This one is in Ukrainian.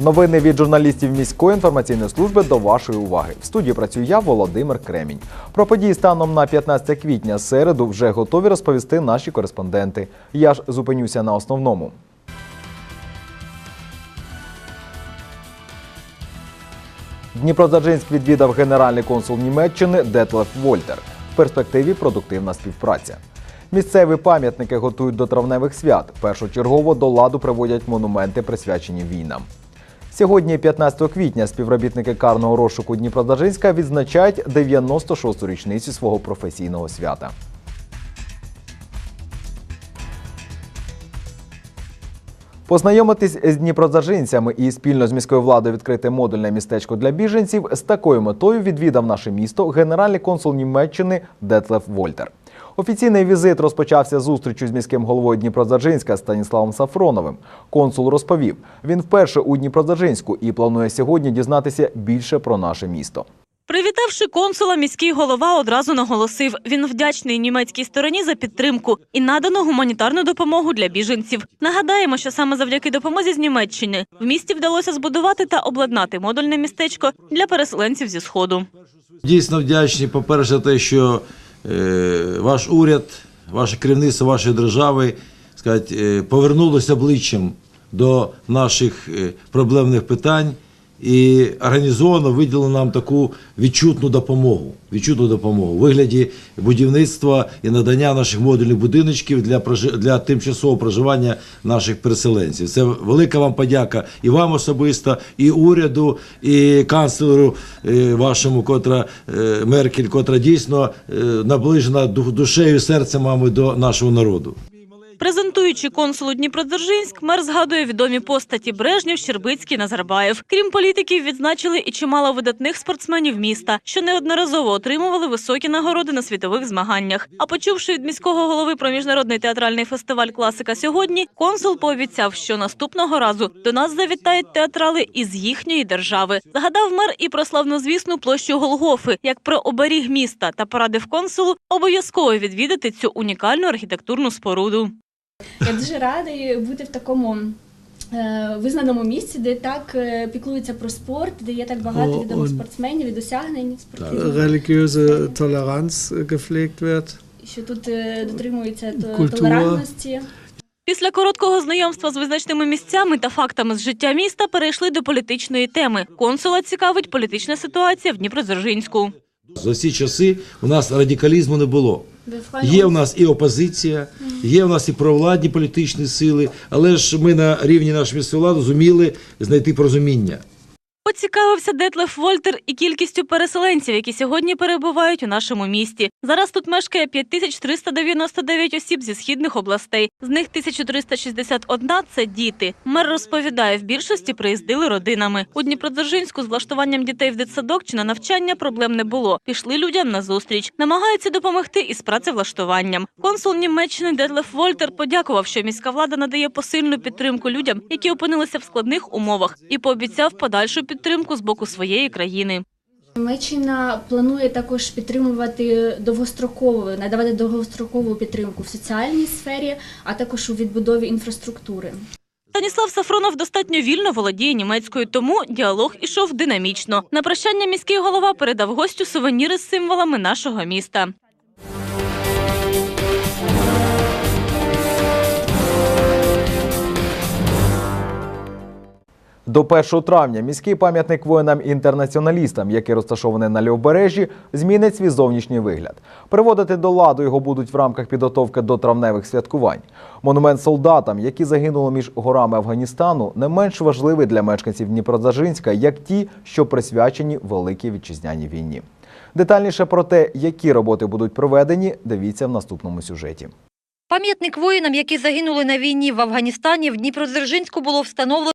Новини від журналістів міської інформаційної служби до вашої уваги. В студії працюю я, Володимир Кремінь. Про події станом на 15 квітня середу вже готові розповісти наші кореспонденти. Я ж зупинюся на основному. Дніпродзержинськ відвідав генеральний консул Німеччини Детлеф Вольтер. В перспективі продуктивна співпраця. Місцеві пам'ятники готують до травневих свят. Першочергово до ладу приводять монументи, присвячені війнам. Сьогодні, 15 квітня, співробітники карного розшуку Дніпродзержинська відзначають 96-ту річницю свого професійного свята. Познайомитись з дніпродзержинцями і спільно з міською владою відкрити модульне містечко для біженців з такою метою відвідав наше місто генеральний консул Німеччини Детлеф Вольтер. Офіційний візит розпочався зустрічю з міським головою Дніпродзержинська Станіславом Сафроновим. Консул розповів, він вперше у Дніпродзержинську і планує сьогодні дізнатися більше про наше місто. Привітавши консула, міський голова одразу наголосив, він вдячний німецькій стороні за підтримку і надану гуманітарну допомогу для біженців. Нагадаємо, що саме завдяки допомозі з Німеччини в місті вдалося збудувати та обладнати модульне містечко для переселенців зі сходу. Дійсно вдячні, по-перше, те, що ваш уряд, ваше керівництво вашої держави сказати, е, повернулося обличчям до наших е, проблемних питань і організовано виділило нам таку відчутну допомогу. Відчутну допомогу у вигляді будівництва і надання наших модульних будиночків для для тимчасового проживання наших переселенців. Це велика вам подяка і вам особисто, і уряду, і канцлеру е, вашому, котра е, Меркель, котра дійсно е, наближена ду- душею і серцем мами до нашого народу. Презентуючи консулу Дніпродзержинськ, мер згадує відомі постаті Брежнєв, Щербицький, Назарбаєв. Крім політиків, відзначили і чимало видатних спортсменів міста, що неодноразово отримували високі нагороди на світових змаганнях. А почувши від міського голови про міжнародний театральний фестиваль Класика сьогодні, консул пообіцяв, що наступного разу до нас завітають театрали із їхньої держави. Згадав мер і про славнозвісну площу Голгофи, як про оберіг міста, та порадив консулу обов'язково відвідати цю унікальну архітектурну споруду. Я дуже радий бути в такому е, визнаному місці, де так е, піклуються про спорт, де є так багато відомих спортсменів і досягнень спортивних, gepflegt wird. що тут е, Культура. толерантності. Після короткого знайомства з визначними місцями та фактами з життя міста перейшли до політичної теми. Консула цікавить політична ситуація в Дніпродзержинську. За всі часи у нас радикалізму не було. Є в нас і опозиція, є в нас і провладні політичні сили, але ж ми на рівні нашої місцевої влади зуміли знайти порозуміння. Поцікавився Детлеф Вольтер і кількістю переселенців, які сьогодні перебувають у нашому місті. Зараз тут мешкає 5399 осіб зі східних областей. З них 1361 – це діти. Мер розповідає, в більшості приїздили родинами. У Дніпродзержинську з влаштуванням дітей в дитсадок чи на навчання проблем не було. Пішли людям на зустріч. Намагаються допомогти із працевлаштуванням. Консул Німеччини Детлеф Вольтер подякував, що міська влада надає посильну підтримку людям, які опинилися в складних умовах, і пообіцяв подальшу підтримку з боку своєї країни. Німеччина планує також підтримувати довгострокову, надавати довгострокову підтримку в соціальній сфері, а також у відбудові інфраструктури. Станіслав Сафронов достатньо вільно володіє німецькою, тому діалог ішов динамічно. На прощання міський голова передав гостю сувеніри з символами нашого міста. До 1 травня міський пам'ятник воїнам-інтернаціоналістам, який розташований на лівобережжі, змінить свій зовнішній вигляд. Приводити до ладу його будуть в рамках підготовки до травневих святкувань. Монумент солдатам, які загинули між горами Афганістану, не менш важливий для мешканців Дніпродзержинська, як ті, що присвячені Великій вітчизняній війні. Детальніше про те, які роботи будуть проведені, дивіться в наступному сюжеті. Пам'ятник воїнам, які загинули на війні в Афганістані, в Дніпродзержинську було встановлено